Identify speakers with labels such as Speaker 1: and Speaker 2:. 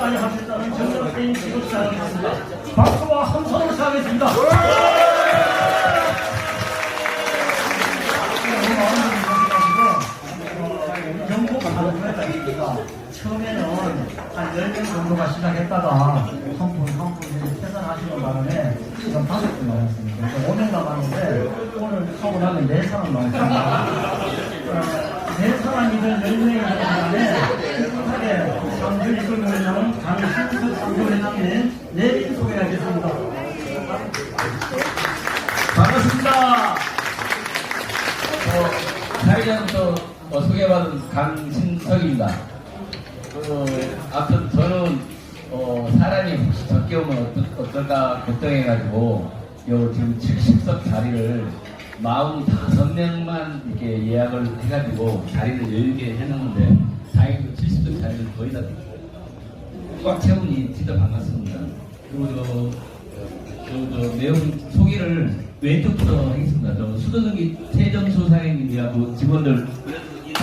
Speaker 1: 사회 합시다는 정답된 시급 사람입니다. 박수와 함성을 사하겠습니다. 전국 방문했다니까 처음에는 한 10명 정도가 시작했다가 한분한분 퇴산하시는 바람에 지금 다섯 분 나왔습니다. 5명 남았는데 오늘 하고 나면 4사람 나왔습니다. 4사람이든 10명이 나왔는데 있는 강신석 상주회장님 내빈 소개하겠습니다.
Speaker 2: 반갑습니다. 어, 사회자부터 어, 소개받은 강신석입니다. 어, 아무튼 저는 어, 사람이 혹시 적게 오면 어떨, 어떨 까 걱정해가지고 요 지금 70석 자리를 45명만 이렇게 예약을 해가지고 자리를 열게 해놓는데 다행히도 70석 자리를 거의 다 꽉 채우니 진짜 반갑습니다. 그리고 저, 저, 저 내용 소개를 왼쪽부터 하겠습니다. 저 수도승기 최정수 사장님이하고 직원들